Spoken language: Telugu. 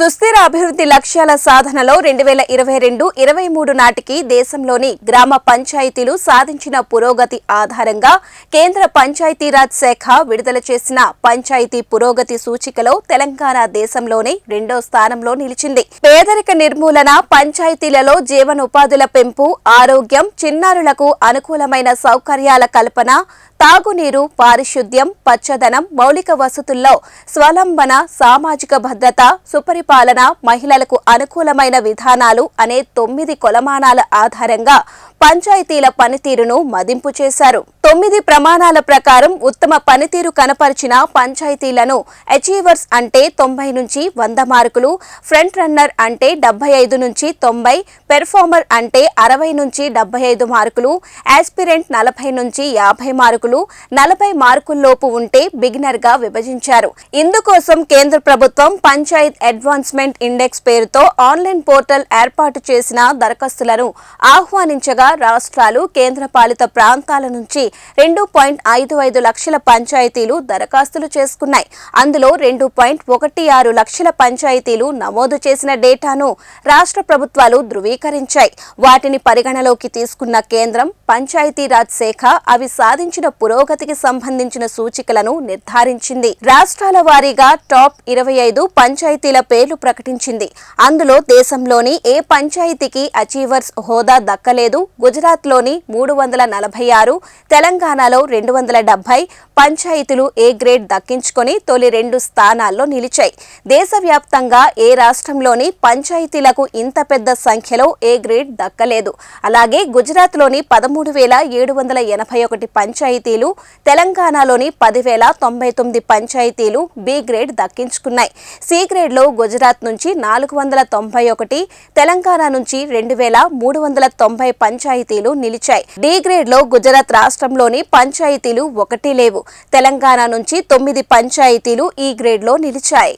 సుస్థిర అభివృద్ధి లక్ష్యాల సాధనలో రెండు వేల ఇరవై రెండు ఇరవై మూడు నాటికి దేశంలోని గ్రామ పంచాయతీలు సాధించిన పురోగతి ఆధారంగా కేంద్ర పంచాయతీరాజ్ శాఖ విడుదల చేసిన పంచాయతీ పురోగతి సూచికలో తెలంగాణ దేశంలోనే రెండో స్థానంలో నిలిచింది. పేదరిక నిర్మూలన పంచాయతీలలో జీవనోపాధుల పెంపు ఆరోగ్యం చిన్నారులకు అనుకూలమైన సౌకర్యాల కల్పన తాగునీరు పారిశుద్ధ్యం పచ్చదనం మౌలిక వసతుల్లో స్వలంబన సామాజిక భద్రత సుపరిపాలన మహిళలకు అనుకూలమైన విధానాలు అనే తొమ్మిది కొలమానాల ఆధారంగా పంచాయతీల పనితీరును మదింపు చేశారు. తొమ్మిది ప్రమాణాల ప్రకారం ఉత్తమ పనితీరు కనపరిచిన పంచాయతీలను అచీవర్స్ అంటే తొంభై నుంచి వంద మార్కులు ఫ్రంట్ రన్నర్ అంటే డెబ్బై ఐదు నుంచి తొంభై పెర్ఫార్మర్ అంటే అరవై నుంచి డెబ్బై ఐదు మార్కులు యాస్పిరెంట్ నలభై నుంచి యాభై మార్కులు నలభై మార్కుల్లోపు ఉంటే బిగినర్గా విభజించారు. ఇందుకోసం కేంద్ర ప్రభుత్వం పంచాయత్ అడ్వాన్స్మెంట్ ఇండెక్స్ పేరుతో ఆన్లైన్ పోర్టల్ ఏర్పాటు చేసిన దరఖాస్తులను ఆహ్వానించగా రాష్ట్రాలు కేంద్రపాలిత ప్రాంతాల నుంచి రెండు పాయింట్ ఐదు ఐదు లక్షల పంచాయతీలు దరఖాస్తులు చేసుకున్నాయి. అందులో రెండు పాయింట్ ఒకటి ఆరు లక్షల పంచాయతీలు నమోదు చేసిన డేటాను రాష్ట్ర ప్రభుత్వాలు ధృవీకరించాయి. వాటిని పరిగణలోకి తీసుకున్న కేంద్రం పంచాయతీరాజ్ శాఖ అవి సాధించిన పురోగతికి సంబంధించిన సూచికలను నిర్ధారించింది. రాష్ట్రాల వారీగా టాప్ ఇరవై ఐదు పంచాయతీల పేర్లు ప్రకటించింది. అందులో దేశంలోని ఏ పంచాయతీకి అచీవర్స్ హోదా దక్కలేదు గుజరాత్లోని మూడు వందల నలభై ఆరు తెలంగాణలో రెండు వందల డెబ్బై పంచాయతీలు ఏ గ్రేడ్ దక్కించుకొని తొలి రెండు స్థానాల్లో నిలిచాయి. దేశవ్యాప్తంగా ఏ రాష్ట్రంలోని పంచాయతీలకు ఇంత పెద్ద సంఖ్యలో ఏ గ్రేడ్ దక్కలేదు. అలాగే గుజరాత్లోని పదమూడు వేల ఏడు వందల ఎనభై ఒకటి పంచాయతీలు తెలంగాణలోని పదివేల తొంభై తొమ్మిది పంచాయతీలు బి గ్రేడ్ దక్కించుకున్నాయి. సి గ్రేడ్లో గుజరాత్ నుంచి నాలుగు వందల తొంభై ఒకటి తెలంగాణ నుంచి రెండు వేల మూడు వందల తొంభై పంచాయతీలు నిలిచాయి. డి గ్రేడ్లో గుజరాత్ రాష్ట్రంలోని పంచాయతీలు ఒకటి లేవు. తెలంగాణ నుంచి తొమ్మిది పంచాయతీలు ఈ గ్రేడ్లో నిలిచాయి.